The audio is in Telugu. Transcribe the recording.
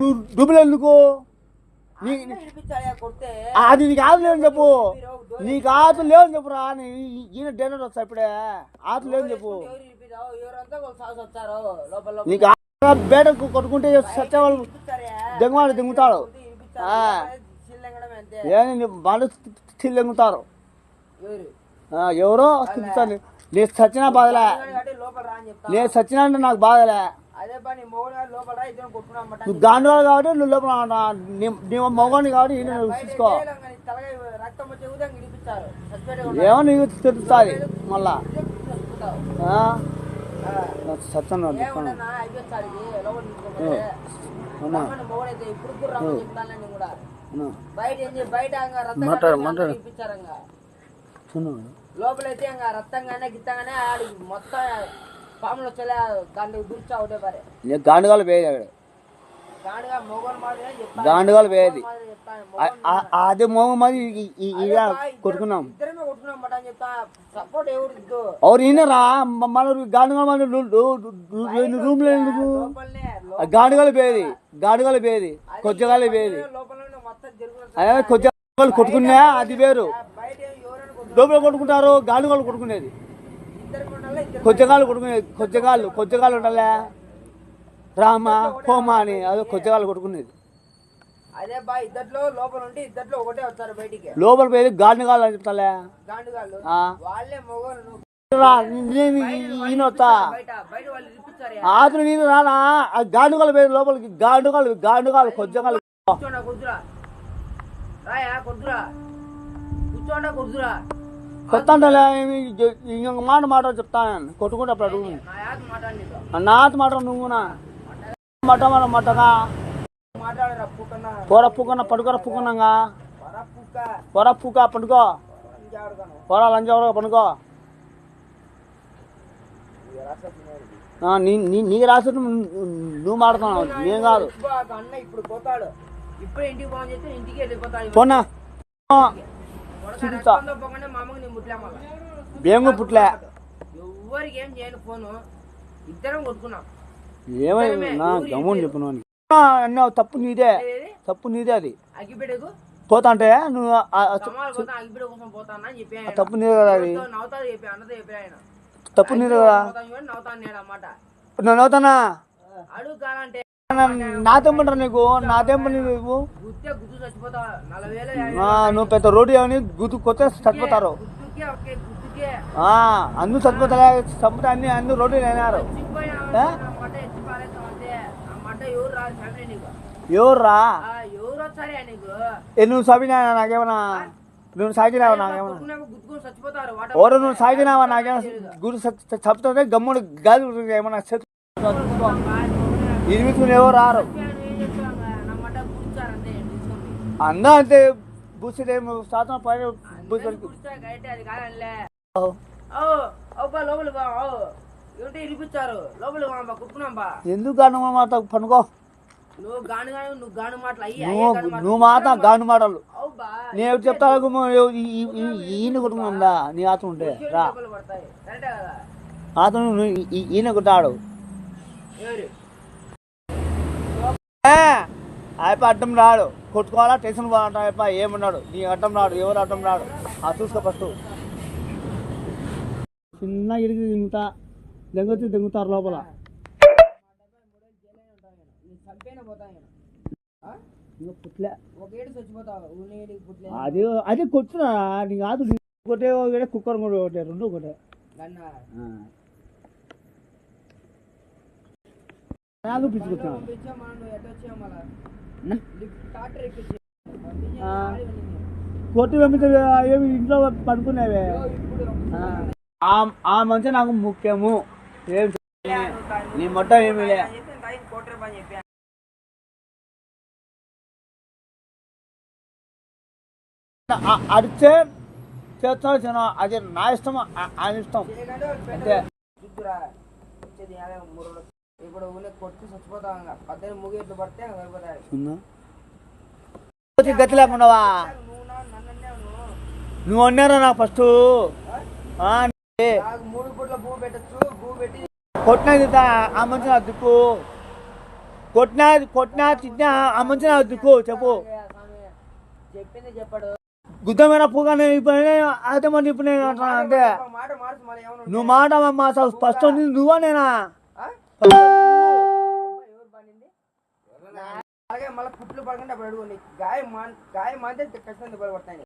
డబ్బులు ఎందుకు? అది నీకు ఆతులు లేవని చెప్పు. నీకు ఆతులు లేవని చెప్పురా. నీ ఈయన డిన్నర్ వస్తా ఇప్పుడే. ఆతులు లేవని చెప్పు. నీకు బేట కొట్టుకుంటే సత్యవాళ్ళు ఇడిపించారే దెంగవాడు దింగుతాడు ఏమి వాళ్ళు దింగుతారు. ఎవరు నేను సచ్చినా బాధలే. నేను సచ్చినా అంటే నాకు బాధలే. నువ్వు గాంధీవాడు కాబట్టి నువ్వు లోపల. నీ- నీ మగవాడిని కాబట్టి ఈయన నువ్వు చూసుకో. ఏమో నీకు తెలుస్తుంది మళ్ళా? సత్యం నేను మాట్లాడు, మాట్లాడు. లోపలైతే ఇంకా రక్తంగానే గిత్తంగానే ఆడి మొత్తం పాములు వచ్చేలా దాంట్లో దూర్చా ఒకటే పరే నేను గాండుగాలు పోయేది అక్కడ. గాడిగా మొగోలు మాదిరే చెప్తాను గాండుగాలు పోయేది. అదే మోగ మరి ఇక కొట్టుకున్నాం. ఇద్దరమే కొట్టుకున్నాం మాట అని చెప్తా సపోర్ట్ ఎవరు ఇద్దు? ఎవరు ఈయనరా మన గాండుగాలు మన రూమ్లో ఎందుకు? గాండుగాలు పోయేది. గాండుగాలు పోయేది. జరుగుతుంది. అదే కొద్దిగా కొట్టుకున్నా అది వేరు. కొట్టు- లోపల కొట్టుకుంటారు గాండుగాలు కొట్టుకునేది. కొద్దిగాలు కొట్టుకునేది కొద్దిగాలు కొద్దిగాలు ఉండాలే? రామ హోమ అని అదే కొద్దిగాలు కొట్టుకునేది అదే బా ఇద్దట్లో లోపల ఉంటే ఇద్దట్లో ఒకటే బయటికి. లోపల పోయేది గాండుగాలు అని చెప్తాలే. గాండుగాళ్ళు. వాళ్ళే మొగోళ్ళు. నేను ఈయన వస్తా రానా? గాండుగాలు పోయేది లోపలికి గాండుగాలు గాండుగాలు కొద్దిగాలు కూర్చోండా కుదురా రాయా కుదురా కూర్చోండా కుదురా కొత్త అంటే ఇంకొక మాట మాట చెప్తాను కొట్టుకుంటే అప్పుడు అడుగు. నాత మాట నువ్వునా? మాట మాట మటగా పొర పూకన్న పడుకోర పొర పూక పండుకో పొర లంచవరగా పండుకో నీ నీ నీకు రాసి నువ్వు మాడుతున్నావు నేను కాదు. ఇప్పుడు పోతాడు. ఇప్పుడు ఇంటికి పోని మళ్ళా బేంగు పుట్లే ఎవ్వరికి ఏం చేయను ఫోను. ఇద్దరం కొట్టుకున్నాం. ఏమైంది నా గమ్ముని చెప్పను అన్న తప్పు నీదే. తప్పు నీదే అది. పోతా అంటే నువ్వు కోసం పోతాను అని చెప్పి. తప్పు నీదే కదా అది. చెప్పి చెప్పి ఆయన. తప్పు నీదే కదా. నవ్వుతాను నేను అన్నమాట. నన్ను అవుతానా అడుగు కావాలంటే నాతేమంటారు నీకు? నువ్వు నలభై వేలు ఆ, నువ్వు పెద్ద రోడ్డు అని గుద్దు కొత్త చచ్చిపోతారు. అందరూ చచ్చిపోతారా చంపుతా అన్ని అన్ని రోడ్డు అయినారు? నా ఎవర్రా నువ్వు సాగినా నాకేమన్నా? నువ్వు సాగినావా నాకేమన్నా? ఎవరు నువ్వు సాగినావా నాకేమన్నా? గుడి చచ్చిపోతే గమ్ముడు గాలి ఏమన్నా చెట్టు ఎవరు రారు. చెప్తాను అందరూ అంతే బూసేదేమో శాతం పైన అది ఎందుకు గాను మాట పనుకో. నువ్వు మాట గాను మాటలు నేను చెప్తా ఈయన కుటుంబందా నీ ఆత్మ ఉంటే. రా. ఆత్మ ఈయన కుట్టాడు. ఆయప్ప అడ్డం రాడు. కొట్టుకోవాలా? టెన్షన్ పోవాలంట ఆయప్ప ఏమన్నాడు? నీ అడ్డం రాడు ఎవరు అడ్డం రాడు? ఆ చూసుకో ఫస్ట్. చిన్న ఇడికి దిగుతా దెంగొచ్చి దిగుతారు లోపల. అది అది కొట్టునా నీ కాదు నీ ఒకటే ఒకటే కుక్కర్ కూడా ఒకటే రెండు ఒకటే. నాకు పిచ్చుకొచ్చాను ఎక్కించి పంపించే ఏమి ఇంట్లో పడుకునేవే ఆ- మంచి నాకు ముఖ్యము. ఏం నీ మొట్ట ఏమి లే. ఆ- అడిచే చేస్తాడు చిన్న అది నా ఇష్టం ఆయన ఇష్టం. అంతే. గతి లేకుండా నువ్వు అన్నారా నాకు ఫస్ట్? కొట్టినది కొట్టినా ఆ మంచి నా దిక్కు కొట్టినా కొట్టినా తిట్టినా ఆ మంచి నా దిక్కు చెప్పు. చెప్పింది చెప్పాడు. గుద్దమైన పూగానే అయితే మరి ఇప్పుడు నేను అంటున్నా అంతే. నువ్వు మాట మా ఫస్ట్ నువ్వా నేనా? అలాగే మళ్ళీ పుట్లు పడకుండా పడుకోండి గాయ గాయం గాయ మాంటే కష్టం పడగొట్టాయి